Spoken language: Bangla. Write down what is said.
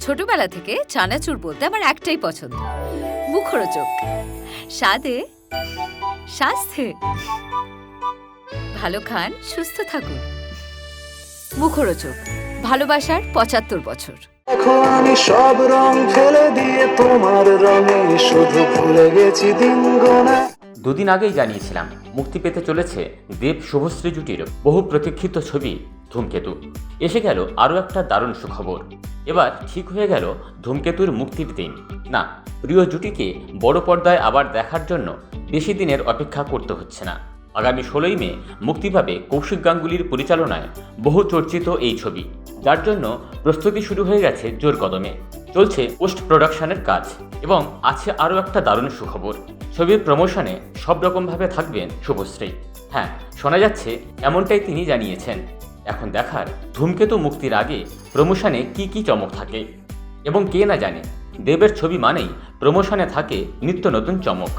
ছোটবেলা থেকে চানাচুর বলতে আমার একটাই পছন্দ। মুখরোচক। স্বাদে স্বাস্থ্যে ভালো খান সুস্থ থাকুন। মুখরোচক। ভালোবাসার পঁচাত্তর বছর। এখন আমি সব রং ফেলে দিয়ে তোমার রঙে শুধু ভুলে গেছি দিন গোনা দুদিন আগেই জানিয়েছিলাম মুক্তি পেতে চলেছে দেব শুভশ্রী জুটির বহু প্রতীক্ষিত ছবি। ধূমকেতু। এসে গেল আরও একটা দারুণ সুখবর। এবার ঠিক হয়ে গেল ধূমকেতুর মুক্তির দিন। না, প্রিয় জুটিকে বড় পর্দায় আবার দেখার জন্য বেশি দিনের অপেক্ষা করতে হচ্ছে না। আগামী ষোলোই মে মুক্তি পাবে কৌশিক গাঙ্গুলির পরিচালনায় বহু চর্চিত এই ছবি। যার জন্য প্রস্তুতি শুরু হয়ে গেছে জোর কদমে। চলছে পোস্ট প্রোডাকশনের কাজ এবং আছে আরও একটা দারুণ সুখবর। ছবির প্রমোশনে সব রকমভাবে থাকবেন শুভশ্রী। হ্যাঁ শোনা যাচ্ছে এমনটাই তিনি জানিয়েছেন। এখন দেখার ধূমকেতু মুক্তির আগে প্রমোশনে কি কি চমক থাকে? এবং কে না জানে, দেবের ছবি মানেই প্রমোশনে থাকে নিত্য নতুন চমক।